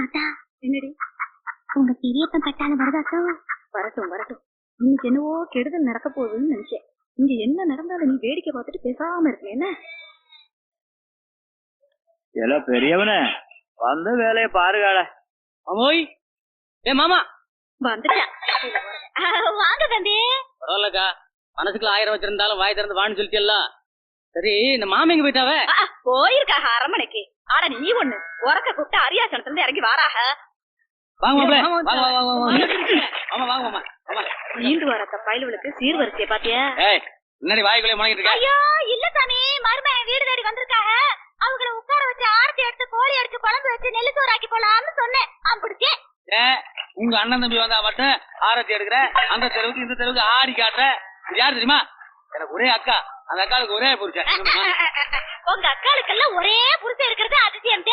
அத்தா என்னடி? உங்க பெரியப்பன் பட்டாளம் வருதாத்தோ வரட்டும் வரட்டும். இன்னைக்கு என்னவோ கெடுதல் நடக்க போகுதுன்னு நினைச்சேன். இங்க என்ன நடந்தாலும் நீ வேடிக்கை பார்த்துட்டு பேசாம இருக்க என்ன? இல்ல பெரியவனே வந்து வேலையை பாருகால அமோய்! ஏ மாமா! வந்துட்டேன். வாங்க தம்பி. பரவாயில்லக்கா. மனசுக்குள்ள ஆயிரம் வச்சிருந்தாலும் வாய் திறந்து வான்னு சொல்லிட்டல சரி இந்த மாமி எங்க போயிட்டாவ? போயிருக்காக அரமனைக்கு உறக்க கூப்பிட்டு அரியாசனத்துல இருந்து இறங்கி வாராக. நீண்டு வரத்த பயலுவலுக்கு சீர்வரிசைய பாத்தியா? முன்னாடி வாய்க்குள்ளே முழங்கிட்டு இருக்க. ஐயோ இல்ல சாமி மருமகன் வீடு தேடி வந்திருக்காக. அவங்கள உட்கார வச்சு ஆரத்தி எடுத்து கோழி அடிச்சு குழம்பு வச்சு நெல்லு சோறு ஆக்கி போலாம்னு சொன்னேன். உங்க அண்ணன் தம்பி வந்தா மட்டும் ஆரத்தி எடுக்கிற அந்த தெருவுக்கு இந்த தெருவுக்கு ஆடி காட்டுற. யாரு தெரியுமா? எனக்கு ஒரே அக்கா. அந்த அக்காவுக்கு ஒரே புருஷன். உங்க அக்காளுக்கெல்லாம் ஒரே புருஷன் இருக்கிறது அதிசயம்.